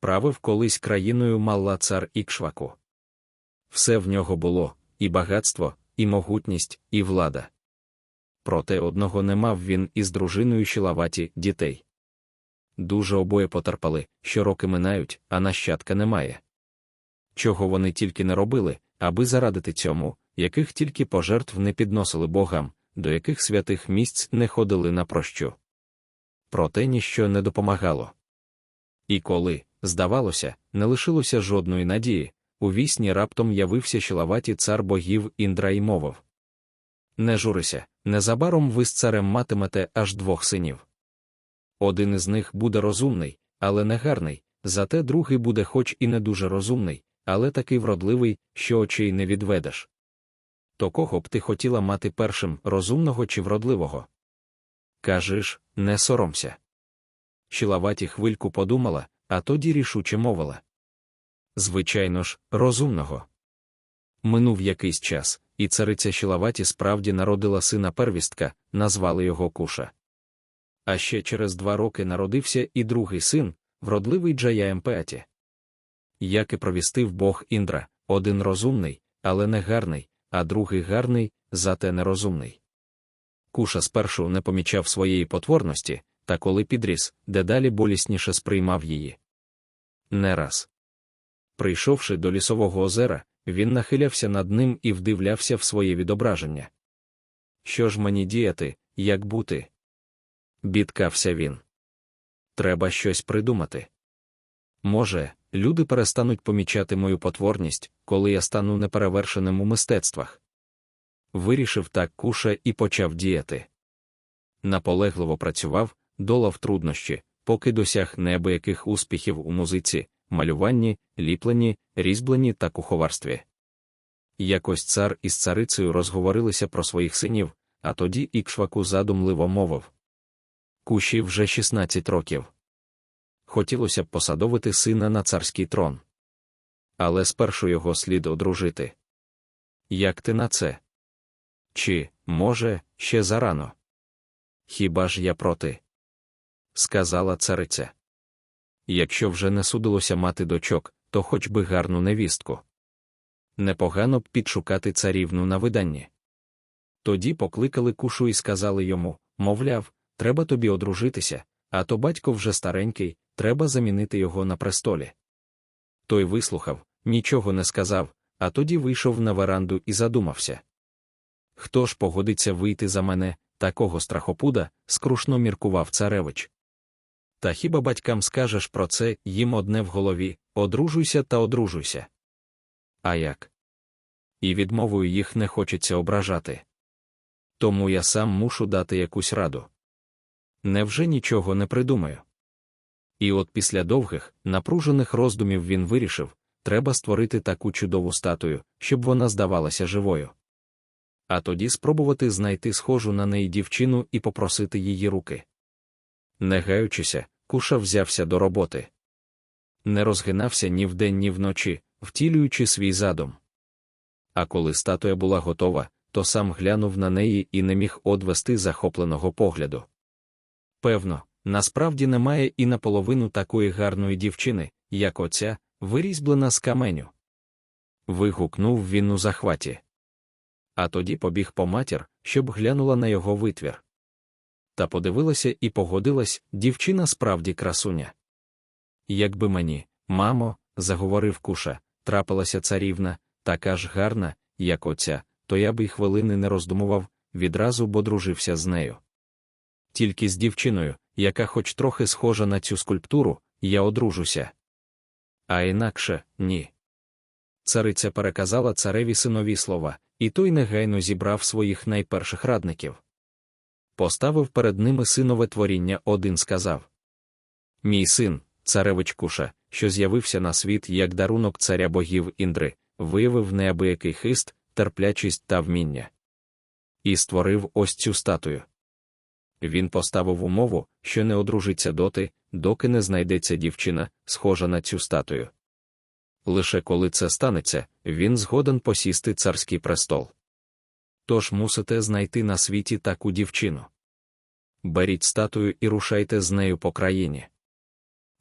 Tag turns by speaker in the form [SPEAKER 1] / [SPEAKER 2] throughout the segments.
[SPEAKER 1] правив колись країною Малла цар Ікшваку. Все в нього було і багатство, і могутність, і влада. Проте одного не мав він із дружиною Щілаваті дітей. Дуже обоє потерпали, що роки минають, а нащадка немає. Чого вони тільки не робили, аби зарадити цьому, яких тільки пожертв не підносили богам, до яких святих місць не ходили на прощу. Проте ніщо не допомагало. І коли, здавалося, не лишилося жодної надії, у вісні раптом явився щелаваті цар богів Індра і мовив Не журися, незабаром ви з царем матимете аж двох синів. Один із них буде розумний, але не гарний, зате другий буде хоч і не дуже розумний, але такий вродливий, що очей не відведеш. То кого б ти хотіла мати першим розумного чи вродливого? Кажеш, не соромся. Щілаваті хвильку подумала, а тоді рішуче мовила. Звичайно ж, розумного. Минув якийсь час, і цариця Щілаваті справді народила сина первістка, назвали його Куша. А ще через два роки народився і другий син, вродливий Джая Емпеаті. Як і провістив Бог Індра, один розумний, але не гарний, а другий гарний, зате нерозумний. Куша спершу не помічав своєї потворності, та коли підріс, дедалі болісніше сприймав її. Не раз. Прийшовши до лісового озера, він нахилявся над ним і вдивлявся в своє відображення. Що ж мені діяти, як бути? Бідкався він. Треба щось придумати. Може, люди перестануть помічати мою потворність, коли я стану неперевершеним у мистецтвах. Вирішив так куша і почав діяти. Наполегливо працював, долав труднощі, поки досяг неабияких успіхів у музиці, малюванні, ліпленні, різьбленні та куховарстві. Якось цар із царицею розговорилися про своїх синів, а тоді Ікшваку задумливо мовив Куші вже 16 років. Хотілося б посадовити сина на царський трон. Але спершу його слід одружити. Як ти на це? Чи, може, ще зарано? Хіба ж я проти? Сказала цариця. Якщо вже не судилося мати дочок, то хоч би гарну невістку. Непогано б підшукати царівну на виданні. Тоді покликали кушу і сказали йому мовляв, треба тобі одружитися, а то батько вже старенький, треба замінити його на престолі. Той вислухав, нічого не сказав, а тоді вийшов на веранду і задумався. Хто ж погодиться вийти за мене, такого страхопуда, скрушно міркував царевич. Та хіба батькам скажеш про це їм одне в голові одружуйся та одружуйся. А як? І відмовою їх не хочеться ображати. Тому я сам мушу дати якусь раду. Невже нічого не придумаю? І от після довгих, напружених роздумів він вирішив треба створити таку чудову статую, щоб вона здавалася живою. А тоді спробувати знайти схожу на неї дівчину і попросити її руки. Не гаючися, куша взявся до роботи. Не розгинався ні вдень, ні вночі, втілюючи свій задум. А коли статуя була готова, то сам глянув на неї і не міг одвести захопленого погляду. Певно, насправді немає і наполовину такої гарної дівчини, як оця, вирізблена з каменю. Вигукнув він у захваті. А тоді побіг по матір, щоб глянула на його витвір. Та подивилася і погодилась дівчина справді красуня. Якби мені, мамо, заговорив куша, трапилася царівна, така ж гарна, як оця, то я би й хвилини не роздумував, відразу бодружився з нею. Тільки з дівчиною, яка хоч трохи схожа на цю скульптуру, я одружуся. А інакше ні. Цариця переказала цареві синові слова, і той негайно зібрав своїх найперших радників. Поставив перед ними синове творіння, один сказав Мій син, царевич Куша, що з'явився на світ як дарунок царя богів Індри, виявив неабиякий хист, терплячість та вміння. І створив ось цю статую. Він поставив умову, що не одружиться доти, доки не знайдеться дівчина, схожа на цю статую. Лише коли це станеться, він згоден посісти царський престол. Тож мусите знайти на світі таку дівчину. Беріть статую і рушайте з нею по країні.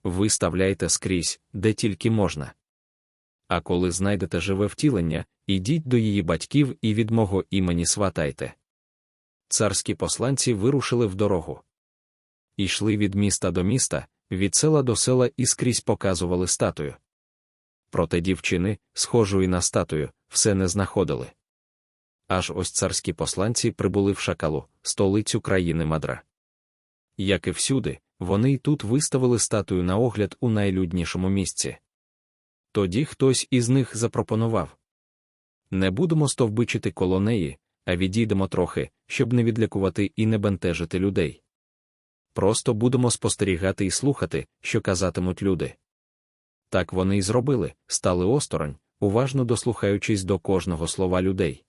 [SPEAKER 1] виставляйте скрізь, де тільки можна. А коли знайдете живе втілення, ідіть до її батьків і від мого імені сватайте. Царські посланці вирушили в дорогу. Ішли від міста до міста, від села до села і скрізь показували статую. Проте дівчини, схожої на статую, все не знаходили. Аж ось царські посланці прибули в шакалу, столицю країни Мадра. Як і всюди, вони й тут виставили статую на огляд у найлюднішому місці. Тоді хтось із них запропонував не будемо стовбичити коло неї, а відійдемо трохи, щоб не відлякувати і не бентежити людей. Просто будемо спостерігати і слухати, що казатимуть люди. Так вони й зробили, стали осторонь, уважно дослухаючись до кожного слова людей.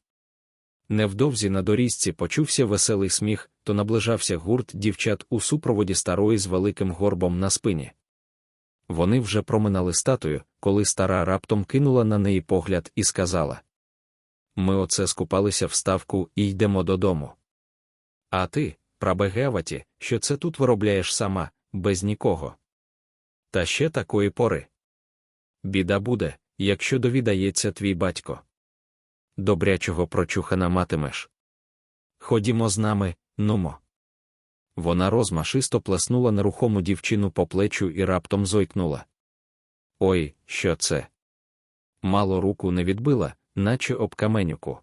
[SPEAKER 1] Невдовзі на доріжці почувся веселий сміх, то наближався гурт дівчат у супроводі старої з великим горбом на спині. Вони вже проминали статую, коли стара раптом кинула на неї погляд і сказала: Ми оце скупалися в ставку і йдемо додому. А ти, прабегеваті, що це тут виробляєш сама, без нікого. Та ще такої пори. Біда буде, якщо довідається твій батько. Добрячого прочухана матимеш. Ходімо з нами, нумо. Вона розмашисто плеснула нерухому дівчину по плечу і раптом зойкнула. Ой, що це? Мало руку не відбила, наче об каменюку.